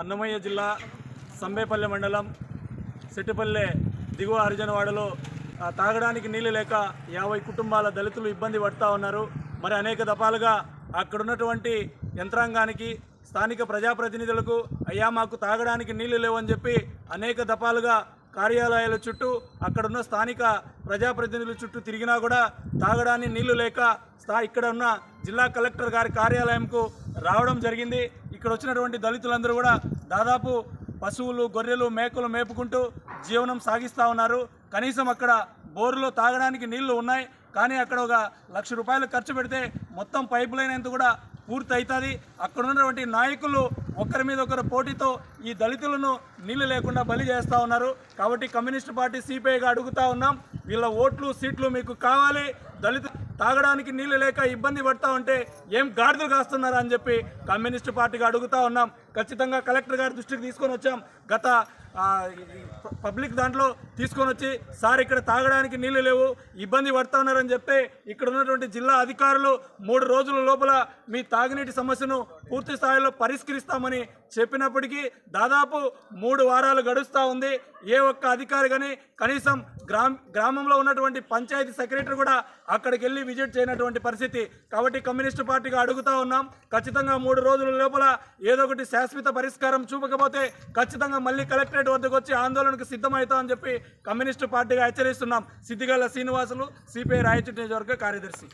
అన్నమయ్య జిల్లా సంబేపల్లె మండలం సెట్టిపల్లె దిగువ హరిజనవాడలో తాగడానికి నీళ్ళు లేక యాభై కుటుంబాల దళితులు ఇబ్బంది పడుతూ ఉన్నారు. మరి అనేక దఫాలుగా అక్కడున్నటువంటి యంత్రాంగానికి స్థానిక ప్రజాప్రతినిధులకు అయ్యా మాకు తాగడానికి నీళ్ళు లేవని చెప్పి అనేక దఫాలుగా కార్యాలయాల చుట్టూ అక్కడున్న స్థానిక ప్రజాప్రతినిధుల చుట్టూ తిరిగినా కూడా తాగడానికి నీళ్ళు లేక స్థా ఇక్కడ ఉన్న జిల్లా కలెక్టర్ గారి కార్యాలయంకు రావడం జరిగింది. ఇక్కడ వచ్చినటువంటి దళితులందరూ కూడా దాదాపు పశువులు గొర్రెలు మేకలు మేపుకుంటూ జీవనం సాగిస్తూ ఉన్నారు. కనీసం అక్కడ బోరులో తాగడానికి నీళ్ళు ఉన్నాయి. కానీ అక్కడ ఒక లక్ష రూపాయలు ఖర్చు పెడితే మొత్తం పైప్ లైన్ అంతా కూడా పూర్తి అవుతుంది అక్కడ ఉన్నటువంటి నాయకులు ఒకరి మీద ఒకరు పోటీతో ఈ దళితులను నీళ్ళు లేకుండా బలి చేస్తూ ఉన్నారు. కాబట్టి కమ్యూనిస్ట్ పార్టీ సిపిఐగా అడుగుతా ఉన్నాం. వీళ్ళ ఓట్లు సీట్లు మీకు కావాలి. దళిత తాగడానికి నీళ్ళు లేక ఇబ్బంది పడతా ఉంటే ఏం గాడిదలు కాస్తున్నారా అని చెప్పి కమ్యూనిస్ట్ పార్టీగా అడుగుతా ఉన్నాం. ఖచ్చితంగా కలెక్టర్ గారి దృష్టికి తీసుకొని వచ్చాం. గత పబ్లిక్ దాంట్లో తీసుకొని వచ్చి సార్ ఇక్కడ తాగడానికి నీళ్ళు లేవు ఇబ్బంది పడతా ఉన్నారని చెప్తే ఇక్కడ ఉన్నటువంటి జిల్లా అధికారులు మూడు రోజుల లోపల మీ తాగునీటి సమస్యను పూర్తి స్థాయిలో పరిష్కరిస్తామని చెప్పినప్పటికీ దాదాపు మూడు వారాలు గడుస్తూ ఉంది. ఏ ఒక్క అధికారి కానీ కనీసం గ్రామ గ్రామంలో ఉన్నటువంటి పంచాయతీ సెక్రటరీ కూడా అక్కడికి వెళ్ళి విజిట్ చేయనటువంటి పరిస్థితి. కాబట్టి కమ్యూనిస్టు పార్టీగా అడుగుతా ఉన్నాం. ఖచ్చితంగా మూడు రోజుల లోపల ఏదో ఒకటి శాశ్వత పరిష్కారం చూపకపోతే ఖచ్చితంగా మళ్ళీ కలెక్టరేట్ వద్దకు వచ్చి ఆందోళనకు సిద్ధమవుతామని చెప్పి కమ్యూనిస్టు పార్టీగా హెచ్చరిస్తున్నాం. సిద్దిగల్ల శ్రీనివాసులు సిపిఐ రాయచూటి నియోజకవర్గ కార్యదర్శి.